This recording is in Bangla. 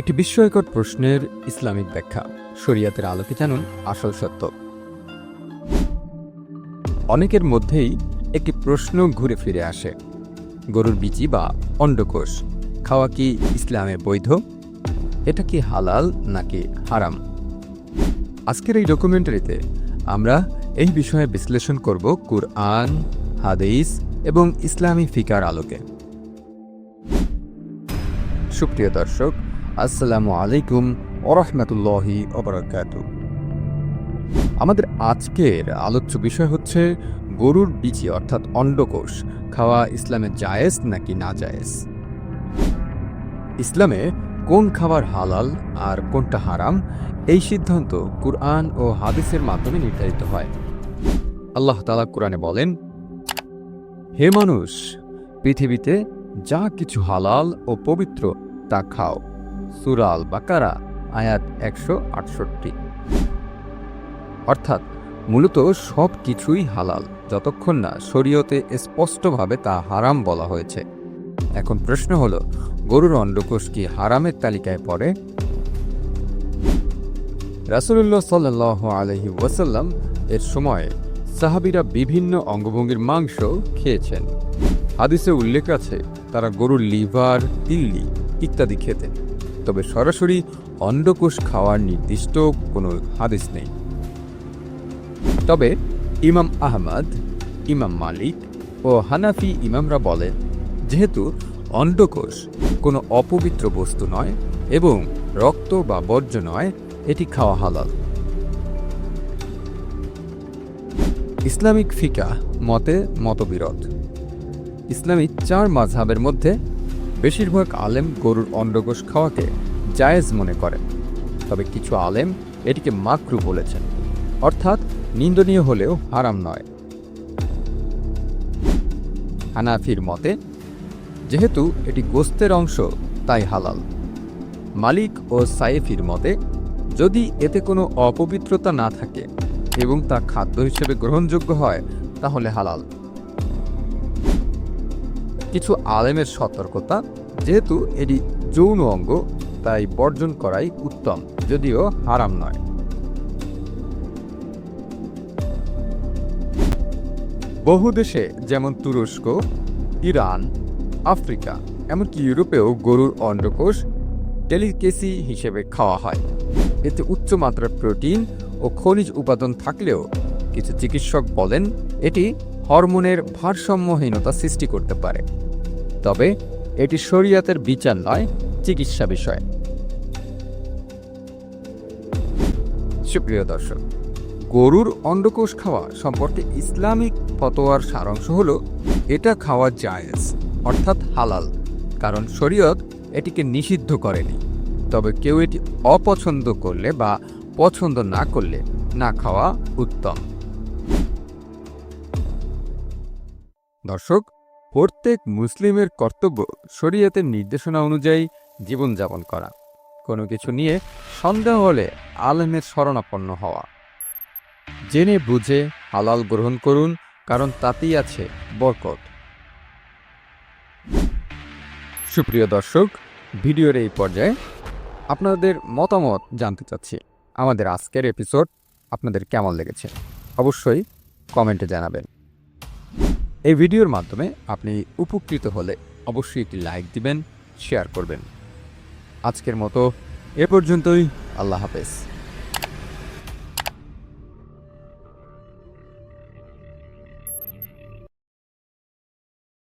একটি বিস্ময়কর প্রশ্নের ইসলামিক ব্যাখ্যা। শরিয়াতের আলোকে জানুন আসল সত্য। অনেকের মধ্যেই একটি প্রশ্ন ঘুরে ফিরে আসে। গরুর বিচি বা অন্ডকোষ, খাওয়া কি ইসলামে বৈধ? এটা কি হালাল নাকি হারাম? আজকের এই ডকুমেন্টারিতে আমরা এই বিষয়ে বিশ্লেষণ করব কুরআন, হাদিস এবং ইসলামী ফিকার আলোকে। সুপ্রিয় দর্শক আসসালামু আলাইকুম ওরহমতুল্লাহি ওবরাকাত আমাদের আজকের আলোচ্য বিষয় হচ্ছে গরুর বিচি, অর্থাৎ অন্ডকোষ, খাওয়া ইসলামে জায়েজ নাকি না জায়েজ? ইসলামে কোন খাবার হালাল আর কোনটা হারাম, এই সিদ্ধান্ত কুরআন ও হাদিসের মাধ্যমে নির্ধারিত হয়। আল্লাহ তালা কোরআনে বলেন, হে মানুষ, পৃথিবীতে যা কিছু হালাল ও পবিত্র তা খাও। সুরাল বাকারা আয়াত একশো আটষট্টি। অর্থাৎ, মূলত সব কিছুই হালাল, যতক্ষণ না শরীয়তে স্পষ্টভাবে তা হারাম বলা হয়েছে। এখন প্রশ্ন হল, গরুর অন্ডকোষ কি হারামের তালিকায় পড়ে? রাসুলুল্লাহ সাল্লাহ আলহি ওয়াসাল্লাম এর সময় সাহাবিরা বিভিন্ন অঙ্গভঙ্গির মাংস খেয়েছেন। হাদিসে উল্লেখ আছে, তারা গরুর লিভার, তিল্লি ইত্যাদি খেতেন। তবে সরাসরি অন্ডকোষ খাওয়ার নির্দিষ্ট কোনো হাদিস নেই। তবে ইমাম আহমদ, ইমাম মালিক ও হানাফি ইমামরা বলেন, যেহেতু অন্ডকোষ কোনো অপবিত্র বস্তু নয় এবং রক্ত বা বর্জ্য নয়, এটি খাওয়া হালাল। ইসলামিক ফিকা মতে মতবিরোধ। ইসলামী চার মাঝহাবের মধ্যে বেশিরভাগ আলেম গরুর অন্ডকোষ খাওয়াকে জায়েজ মনে করেন। তবে কিছু আলেম এটিকে মাকরু বলেছেন। অর্থাৎ নিন্দনীয় হলেও হারাম নয়। হানাফির মতে, যেহেতু এটি গোস্তের অংশ, তাই হালাল। মালিক ও সাইফির মতে, যদি এতে কোনো অপবিত্রতা না থাকে এবং তা খাদ্য হিসেবে গ্রহণযোগ্য হয়, তাহলে হালাল। কিছু আলেমের সতর্কতা, যেহেতু এটি যৌন অঙ্গ, তাই বর্জন করাই উত্তম, যদিও হারাম নয়। বহু দেশে যেমন তুরস্ক, ইরান, আফ্রিকা, এমনকি ইউরোপেও গরুর অন্ডকোষ ডেলিকেসি হিসেবে খাওয়া হয়। এতে উচ্চমাত্রার প্রোটিন ও খনিজ উপাদান থাকলেও কিছু চিকিৎসক বলেন, এটি হরমোনের ভারসাম্যহীনতা সৃষ্টি করতে পারে। তবে এটি শরীয়তের বিচার নয়, চিকিৎসা বিষয়। সুপ্রিয় দর্শক, গরুর অন্ডকোষ খাওয়া সম্পর্কে ইসলামিক ফতোয়ার সারাংশ হল, এটা খাওয়া জায়েজ, অর্থাৎ হালাল, কারণ শরীয়ত এটিকে নিষিদ্ধ করেনি। তবে কেউ এটি অপছন্দ করলে বা পছন্দ না করলে না খাওয়া উত্তম। দর্শক, প্রত্যেক মুসলিমের কর্তব্য শরীয়তের নির্দেশনা অনুযায়ী জীবনযাপন করা। কোনো কিছু নিয়ে সন্দেহ হলে আলেমের শরণাপন্ন হওয়া। জেনে বুঝে হালাল গ্রহণ করুন, কারণ তাতেই আছে বরকত। সুপ্রিয় দর্শক, ভিডিওর এই পর্যায়ে আপনাদের মতামত জানতে চাচ্ছি। আমাদের আজকের এপিসোড আপনাদের কেমন লেগেছে? অবশ্যই কমেন্টে জানাবেন। এই ভিডিওর মাধ্যমে আপনি উপকৃত হলে অবশ্যই একটি লাইক দিবেন, শেয়ার করবেন। আজকের মতো এ পর্যন্তই। আল্লাহ হাফেজ।